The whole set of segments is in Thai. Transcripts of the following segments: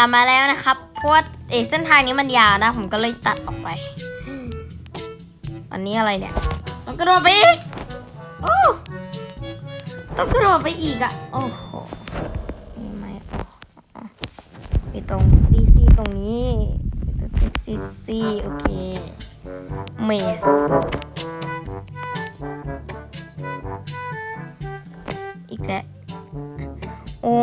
ลับมาแล้วนะครับ เพราะว่าเอเส้นทางนี้มันยาวนะ ผมก็เลยตัดออกไป อันนี้อะไรเนี่ยต้องกระโดดไปอีกโอ้ต้องกระโดดไปอีกอะโอ้โหนี่ไม่ไปตรงซีซีตรงนี้ไปตรงซีซีโอเคเมสอีกแล้วโอ้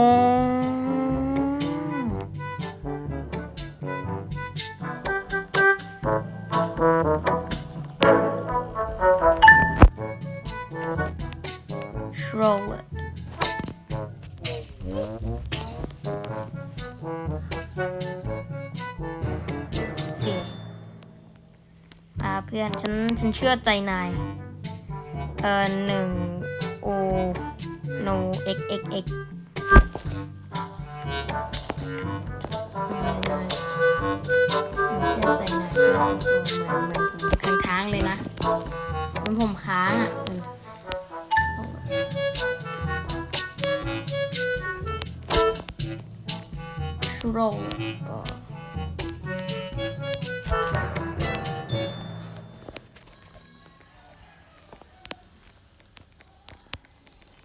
อเคอ่าเพื่อนฉันฉันเชื่อใจนาย เออหนึ่งโอ no x x x นายนายเชื่อใจนายเพื่อนเหมือนเหมือนค้างเลยนะมันผมค้างอะ roll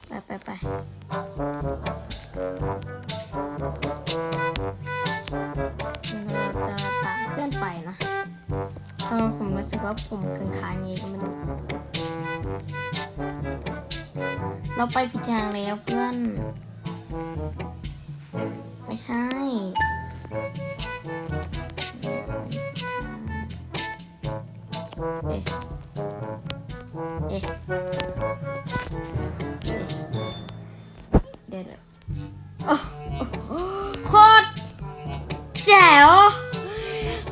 ไปไปไปเราจะตามเพื่อนไปนะเออผมรู้สึกว่าผมค้างค้างงี้ก็ไม่รู้เราไปผิดทางแล้วเพื่อน ไม่ใช่ เอ๊ะ เอ๊ะ เดี๋ยวเดี๋ยวโอ้โอ้โคตรแจ๋ว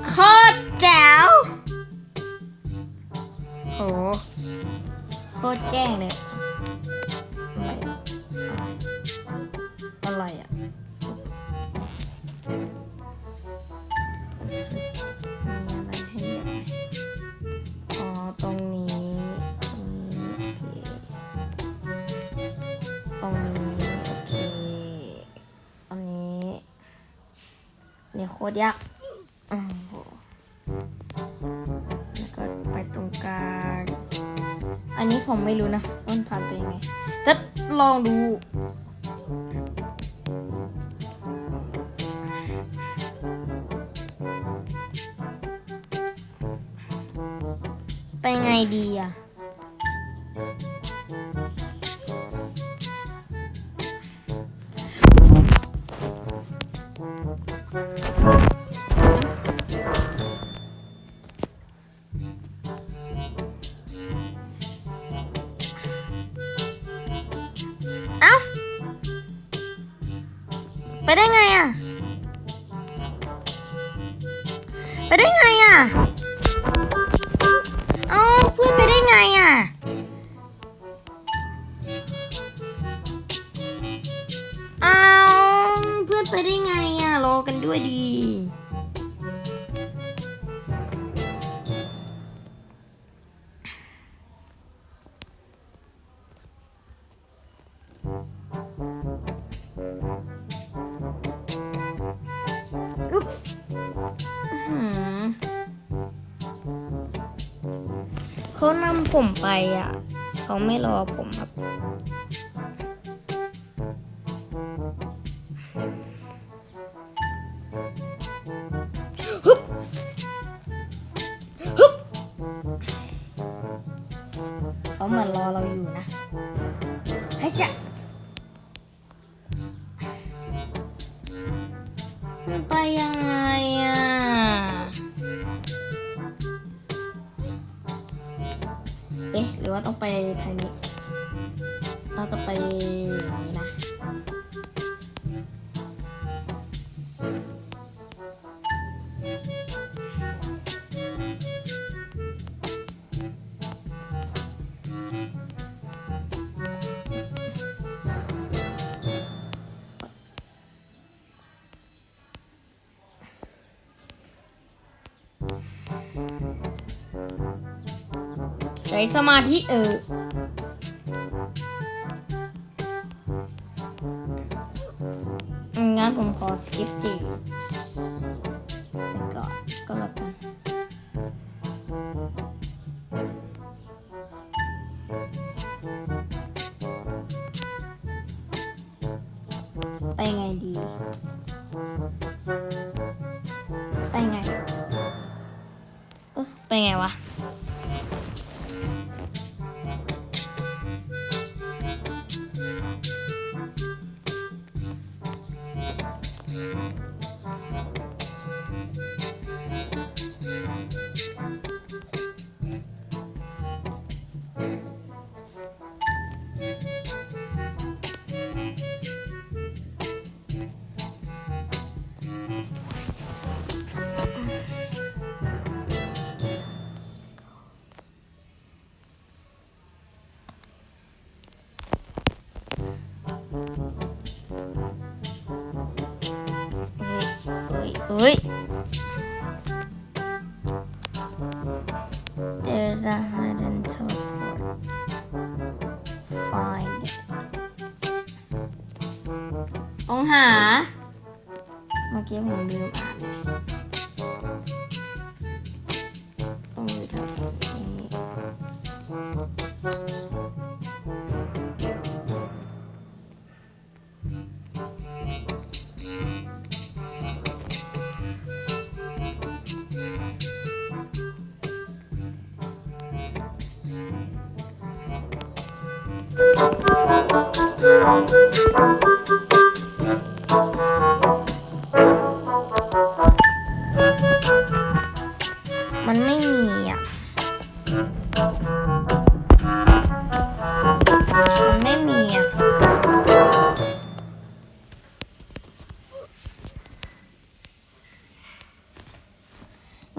โคตรแจ๋วโหโคตรแกล้งเลย นี่โคตรยากโอ้โหแล้วก็ไปตรงกลาง อันนี้ผมไม่รู้นะว่ามันผ่านไปยังไงแต่ลองดูไปไงดีอะ ไปได้ไงอะไปไเขานำผมไปอะ เขาไม่รอผมครับ ฮึบ ฮึบ เขามารอเราอยู่นะให้จะมันไปยังไง รือว่าต้องไปทางนี้ เราจะไปอย่างนี้นะ ใช้สมาธิเอองั้นผมขอ skip this ไปก่อนก็แล้วกันไปไงดี ไปไง เออไปไงวะ เฮ้ยเฮ้ย There's a hidden teleport Find it ต้องหา เมื่อกี้ผมลืมอ่าน มันไม่มีอะ มันไม่มีอะ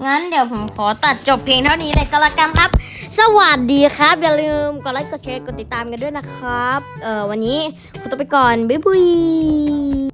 งั้นเดี๋ยวผมขอตัดจบเพียงเท่านี้เลยก็แล้วกันครับ สวัสดีครับ อย่าลืมกดไลค์กดแชร์กดติดตามกันด้วยนะครับ เอ่อวันนี้คุณต้องไปก่อน บ๊ายบาย